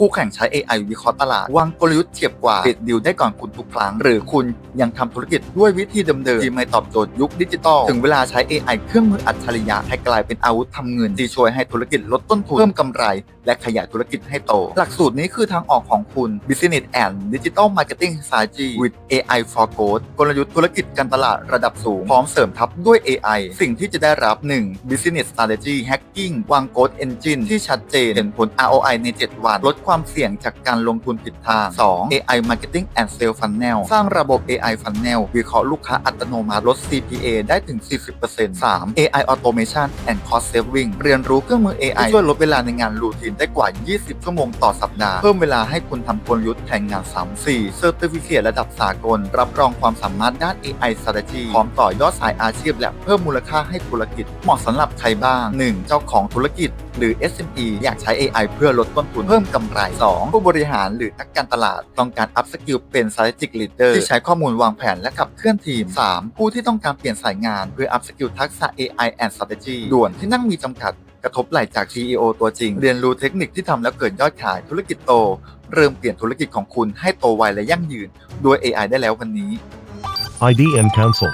คู่แข่งใช้ AI วิเคราะห์ตลาด วางกลยุทธ์เฉียบกว่าปิดดิวได้ก่อนคุณทุกครั้ง หรือคุณยังทำธุรกิจด้วยวิธีเดิมๆที่ไม่ตอบโจทย์ยุคดิจิตอล ถึงเวลาใช้ AI เครื่องมืออัจฉริยะให้กลายเป็นอาวุธทำเงินที่ช่วยให้ธุรกิจลดต้นทุนเพิ่มกำไร และขยายธุรกิจให้โต หลักสูตรนี้คือทางออกของคุณ Business and Digital Marketing Strategy with AI for Growth กลยุทธ์ธุรกิจการตลาดระดับสูง พร้อมเสริมทับด้วย AI สิ่งที่จะได้รับ 1. Business Strategy Hacking วาง Growth Engine ที่ชัดเจนเห็นผล ROI ใน 7 วันลดความความเสี่ยงจากการลงทุนผิดทาง 2. AI Marketing and Sales Funnel สร้างระบบ AI Funnel วิเคราะห์ลูกค้าอัตโนมัติลด CPA ได้ถึง 40% 3. AI Automation and Cost Saving เรียนรู้เครื่องมือ AI ช่วยลดเวลาในงานรูทีนได้กว่า 20 ชั่วโมงต่อสัปดาห์ เพิ่มเวลาให้คุณทำกลยุทธ์แทนงานซ้ำ 4. Certificate ระดับสากล รับรองความสามารถด้าน AI Strategy พร้อมต่อยอดสายอาชีพ และเพิ่มมูลค่าให้ธุรกิจ เหมาะสำหรับใครบ้าง 1. เจ้าของธุรกิจ หรือ SME อยากใช้ AI เพื่อลดต้นทุนเพิ่มกำไร 2. ผู้บริหารหรือนักการตลาดต้องการ up skill เป็น strategic leader ที่ใช้ข้อมูลวางแผนและขับเคลื่อนทีม 3. ผู้ที่ต้องการเปลี่ยนสายงานเพื่อ up skill ทักษะ AI and strategy ด่วนที่นั่งมีจำกัดกระทบไหลจาก CEO ตัวจริง เรียนรู้เทคนิคที่ทำแล้วเกิดยอดขายธุรกิจโต เริ่มเปลี่ยนธุรกิจของคุณให้โตไวและยั่งยืนด้วย AI ได้แล้ววันนี้ IDM Council.